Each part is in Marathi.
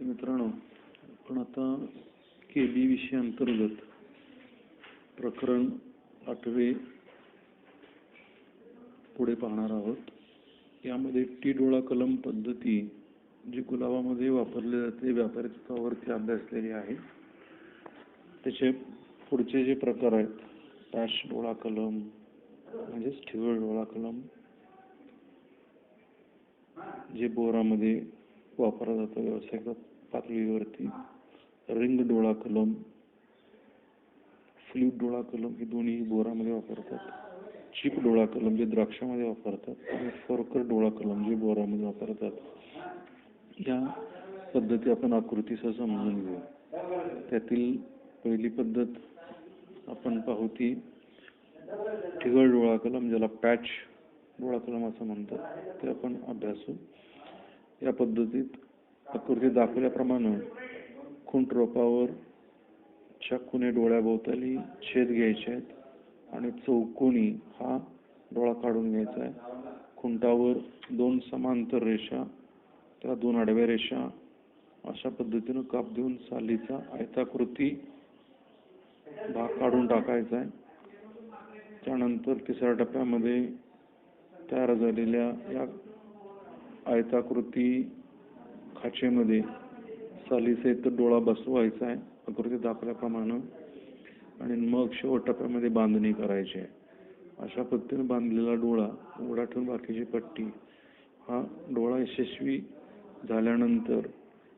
मित्रांनो आपण आता केबी विषय अंतर्गत प्रकरण आठवे पुढे पाहणार आहोत. यामध्ये टी डोळा कलम पद्धती जी गुलाबामध्ये वापरली जाते व्यापारी तत्वावरती अभ्यासलेली आहे. त्याचे पुढचे जे प्रकार आहेत पॅश डोळा कलम म्हणजेच ठिवळ डोळा कलम जे बोरामध्ये वापरलं जातं व्यावसायिक पातळीवरती रिंग डोळा कलम फ्ल्यूट डोळा कलम हे दोन्ही बोरामध्ये वापरतात. चिप डोळा कलम जे द्राक्षामध्ये वापरतात आणि फोरकर डोळा कलम जे बोरामध्ये वापरतात. या पद्धती आपण आकृतीसह समजून घेऊ. त्यातील पहिली पद्धत आपण पाहू ती ठिगळ डोळा कलम ज्याला पॅच डोळा कलम असं म्हणतात. ते आपण अभ्यासू. या पद्धतीत आकृती दाखवल्याप्रमाणे खुंट रोपावर खुने डोळ्याभोवताली छेद घ्यायचे आहेत आणि चौकोनी हा डोळा काढून घ्यायचा आहे. खुंटावर दोन समांतर रेषा त्या दोन आडव्या रेषा अशा पद्धतीनं काप देऊन सालीचा आयताकृती भाग काढून टाकायचा आहे. त्यानंतर तिसऱ्या टप्प्यामध्ये तयार झालेल्या या आयताकृती खाचेमध्ये सालीसहित डोळा बसवायचा आहे आकृती दाखवल्याप्रमाणे. आणि मग शेवट टप्प्यामध्ये बांधणी करायची आहे. अशा पद्धतीने बांधलेला डोळा उघडा ठेवून बाकीची पट्टी हा डोळा यशस्वी झाल्यानंतर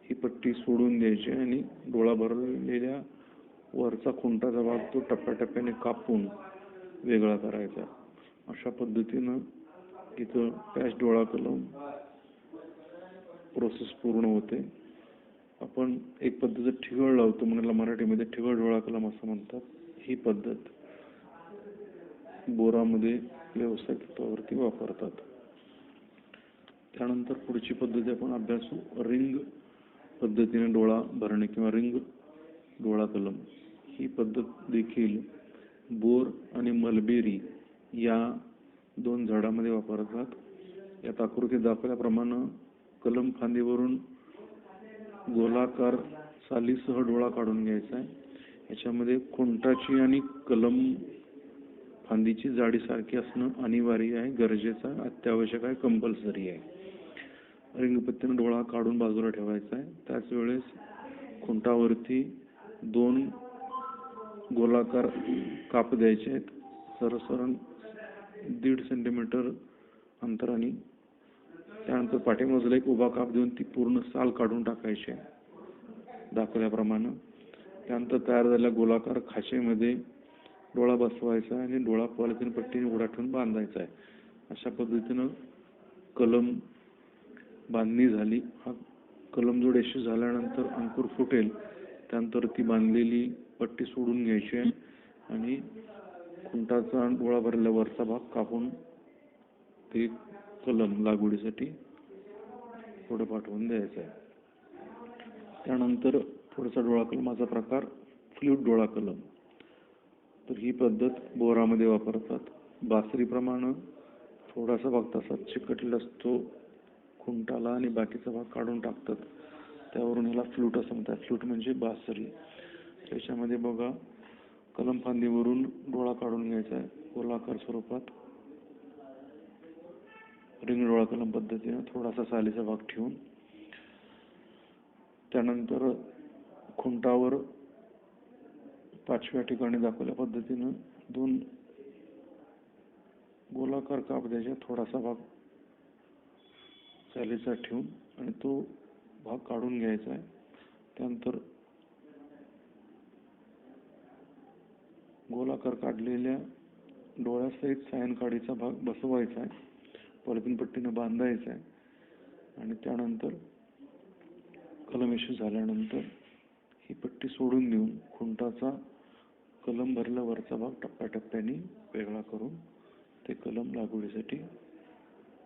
ही पट्टी सोडून द्यायची आणि डोळा भरलेल्या वरचा खुंटाचा भाग तो टप्प्याटप्प्याने कापून वेगळा करायचा. अशा पद्धतीनं इथं पॅच डोळा कलम प्रोसेस पूर्ण होते. आपण एक पद्धत ठिगळ लावतो म्हणाला मराठीमध्ये ठिगळ डोळा कलम असं म्हणतात. ही पद्धत बोरामध्ये व्यवसाय तत्वावरती वापरतात. त्यानंतर पुढची पद्धती आपण अभ्यासू. रिंग पद्धतीने डोळा भरणे किंवा रिंग डोळा कलम ही पद्धत देखील बोर आणि मलबेरी या दोन झाडामध्ये वापरतात. यात आकृती दाखवल्याप्रमाणे कलम फांदीवरून गोलाकार सालीसह डोळा काढून घ्यायचा आहे. याच्यामध्ये खुंटाची आणि कलम फांदीची जाडी सारखी असणं अनिवार्य आहे गरजेचं आहे अत्यावश्यक आहे कंपल्सरी आहे. रिंगपत्तीनं डोळा काढून बाजूला ठेवायचा आहे. त्याच वेळेस खुंटावरती दोन गोलाकार काप द्यायचे आहेत. सरसरण दीड सेंटीमीटर अंतराने त्यानंतर पाठीमाजला एक उभा काप देऊन ती पूर्ण साल काढून टाकायची. आहे दाखवल्याप्रमाणे. त्यानंतर तयार झालेल्या गोलाकार खाशेमध्ये डोळा बसवायचा आहे आणि डोळा पॉलिथिन पट्टीने उडा ठेवून बांधायचा आहे. अशा पद्धतीनं कलम बांधणी झाली. हा कलम जोड यशस्वी झाल्यानंतर अंकुर फुटेल. त्यानंतर ती बांधलेली पट्टी सोडून घ्यायची आहे आणि खुंटाचा डोळा भरलेला वरचा भाग कापून ते कलम लागवडीसाठी पुढे पाठवून द्यायचा आहे. त्यानंतर पुढचा डोळा कलमाचा प्रकार फ्ल्यूट डोळा कलम तर ही पद्धत बोरामध्ये वापरतात. बासरीप्रमाणे थोडासा भाग तसाच चिकटलेला असतो. खुंटाला आणि बाकीचा भाग काढून टाकतात. त्यावरून ह्याला फ्लूट असं म्हणतात. फ्लूट म्हणजे बासरी. त्याच्यामध्ये बघा कलम फांदीवरून डोळा काढून घ्यायचा आहे. गोलाकार स्वरूपात रिंग डोळा कलम पद्धतीने थोडासा सालीचा भाग ठेवून त्यानंतर खुंटावर पाचव्या ठिकाणी दाखवल्या पद्धतीनं दोन गोलाकार काप द्यायचा थोडासा भाग सालीचा ठेवून आणि तो भाग काढून घ्यायचा आहे. त्यानंतर गोलाकार काढलेल्या डोळ्यासहित सायनकाडीचा भाग बसवायचा आहे. पॉलिथिन पट्टीनं बांधायचं आहे आणि त्यानंतर कलम यशस्वी झाल्यानंतर ही पट्टी सोडून देऊन खुंटाचा कलम भरला वरचा भाग टप्प्याटप्प्याने वेगळा करून ते कलम लागवडीसाठी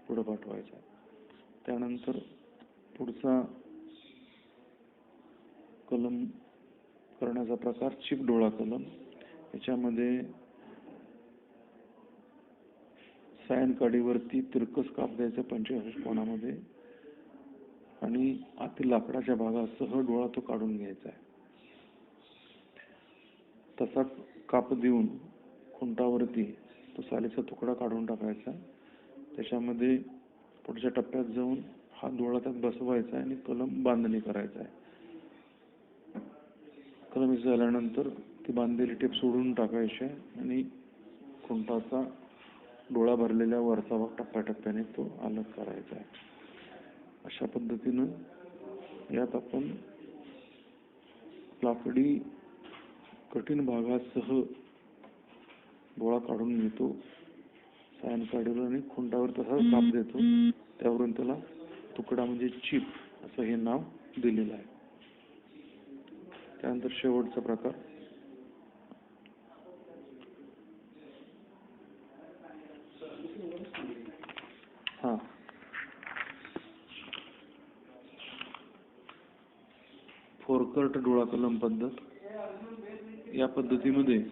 पुढं पाठवायचा त्यानंतर पुढचा कलम करण्याचा प्रकार चिप डोळा कलम. याच्यामध्ये सायनकाडीवरती तिरकस काप द्यायचा पंचवीस कोणामध्ये? आणि आतील लाकडाच्या भागासह डोळा तो काढून घ्यायचा आहे. तसाच काप देऊन खुंटावरती तो सालीचा तुकडा काढून टाकायचा. त्याच्यामध्ये पुढच्या टप्प्यात जाऊन हा डोळा त्यात बसवायचा आणि कलम बांधणी करायचा आहे. कलम झाल्यानंतर ती बांधलेली टेप सोडून टाकायची आहे आणि खुंटाचा डोळा भरलेल्या वरचा भाग टप्प्याटप्प्याने तो अलग करायचा आहे. अशा पद्धतीनं यात आपण लाकडी कठीण भागासह डोळा काढून घेतो सायन काढून आणि खुंटावर तसाच काप देतो. त्यावरून त्याला तुकडा म्हणजे चिप असं हे नाव दिलेलं आहे. त्यानंतर शेवटचा प्रकार. हा. फोरकर्ट डोळा कलम पद्धत. या पद्धतीमध्ये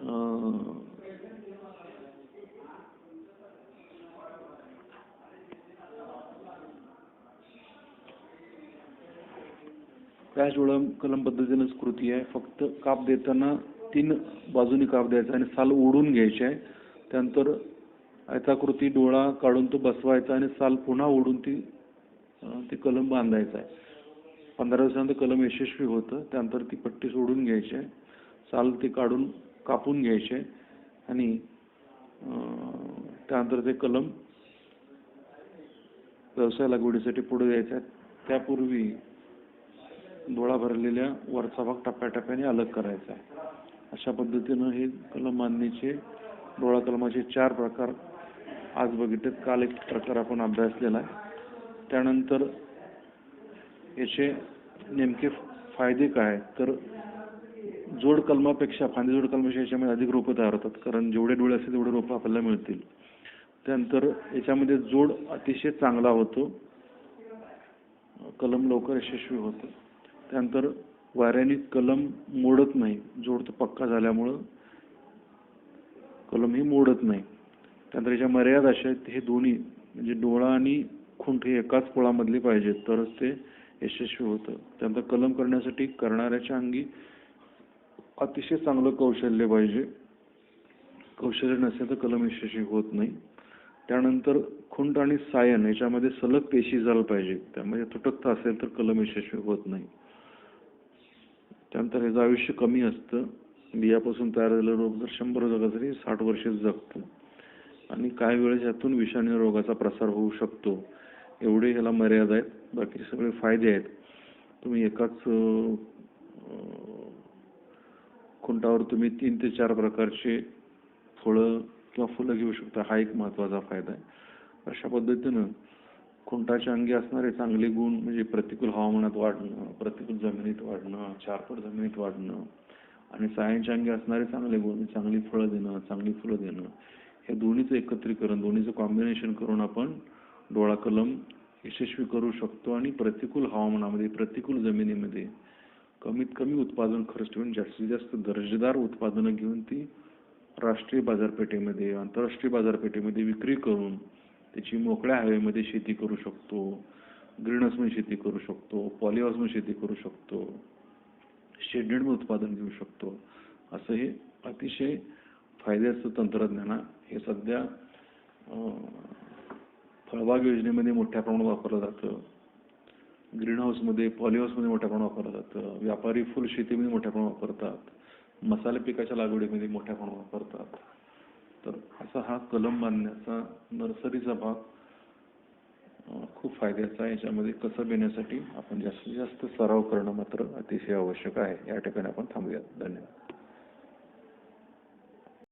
अं, कॅश डोळा कलम पद्धतीनंच कृती आहे. फक्त काप देताना तीन बाजूनी काप द्यायचा आणि साल ओढून घ्यायची आहे. त्यानंतर आयताकृती डोळा काढून तो बसवायचा आणि साल पुन्हा ओढून ती ती कलम बांधायचा आहे. पंधरा दिवसानंतर कलम यशस्वी होतं. त्यानंतर ती पट्टी सोडून घ्यायची. आहे साल ते काढून कापून घ्यायचे. आणि त्यानंतर ते कलम व्यवसाय लागवडीसाठी पुढे द्यायचं आहे त्यापूर्वी डोळा भरलेल्या वरचा भाग टप्प्याटप्प्याने अलग करायचा आहे. अशा पद्धतीनं हे कलम बांधणीचे डोळा कलमाचे चार प्रकार आज बघितलेत. काल एक प्रकार आपण अभ्यासलेला आहे. त्यानंतर याचे नेमके फायदे काय आहेत? तर जोड कलमापेक्षा फांदी जोड कलमापेक्षा याच्यामध्ये अधिक रोपं तयार होतात. कारण जेवढे डोळे असतील तेवढे रोपं आपल्याला मिळतील. त्यानंतर याच्यामध्ये जोड अतिशय चांगला होतो. कलम लवकर यशस्वी होतं. त्यानंतर वाऱ्याने कलम मोडत नाही. जोड तो पक्का झाल्यामुळं कलम ही मोडत नाही. त्यानंतर याच्या मर्यादा अशा आहेत हे दोन्ही म्हणजे डोळा आणि खुंट हे एकाच पोळामधली पाहिजेत तरच ते यशस्वी होतं. त्यानंतर कलम करण्यासाठी करणाऱ्याच्या अंगी अतिशय चांगलं कौशल्य पाहिजे. कौशल्य नसेल तर कलम यशस्वी होत नाही. त्यानंतर खुंट आणि सायन याच्यामध्ये सलग पेशी झालं पाहिजे. त्यामध्ये तुटकता असेल तर कलम यशस्वी होत नाही. त्यानंतर ह्याचं आयुष्य कमी असतं. बियापासून तयार झालेलं रोग जर शंभर जगत तरी साठ वर्षे जगतं. आणि काही वेळेस यातून विषाणू रोगाचा प्रसार होऊ शकतो. एवढे ह्याला मर्यादा आहेत. बाकी सगळे फायदे आहेत. तुम्ही एकाच खुंटावर तुम्ही तीन ते चार प्रकारचे फळं किंवा फुलं घेऊ शकता. हा एक महत्त्वाचा फायदा आहे. अशा पद्धतीनं खुंटाच्या अंगी असणारे चांगले गुण म्हणजे प्रतिकूल हवामानात वाढणं प्रतिकूल जमिनीत वाढणं चारपट जमिनीत वाढणं आणि सायांच्या अंगी असणारे चांगले गुण चांगली फळं देणं चांगली फुलं देणं हे दोन्हीचं एकत्रीकरण दोन्हीचं कॉम्बिनेशन करून आपण डोळा कलम यशस्वी करू शकतो आणि प्रतिकूल हवामानामध्ये प्रतिकूल जमिनीमध्ये कमीत कमी उत्पादन खर्च ठेवून जास्तीत जास्त दर्जेदार उत्पादनं घेऊन ती राष्ट्रीय बाजारपेठेमध्ये आंतरराष्ट्रीय बाजारपेठेमध्ये विक्री करून त्याची मोकळ्या हवेमध्ये शेती करू शकतो. ग्रीन हाऊसमध्ये शेती करू शकतो. पॉली हाऊसमध्ये शेती करू शकतो. शेडेडमध्ये उत्पादन घेऊ शकतो. असं हे अतिशय फायद्याचं तंत्रज्ञान हे सध्या फळबाग योजनेमध्ये मोठ्या प्रमाणात वापरलं जातं. ग्रीन हाऊसमध्ये पॉली हाऊसमध्ये मोठ्या प्रमाणात वापरलं जातं. व्यापारी फुल शेतीमध्ये मोठ्या प्रमाणात वापरतात. मसाले पिकाच्या लागवडीमध्ये मोठ्या प्रमाणात वापरतात. तर असा हा कलम बांधण्याचा नर्सरीचा भाग खूप फायद्याचा आहे. याच्यामध्ये कसं येण्यासाठी आपण जास्तीत जास्त सराव करणं मात्र अतिशय आवश्यक आहे. या ठिकाणी आपण थांबूयात. धन्यवाद.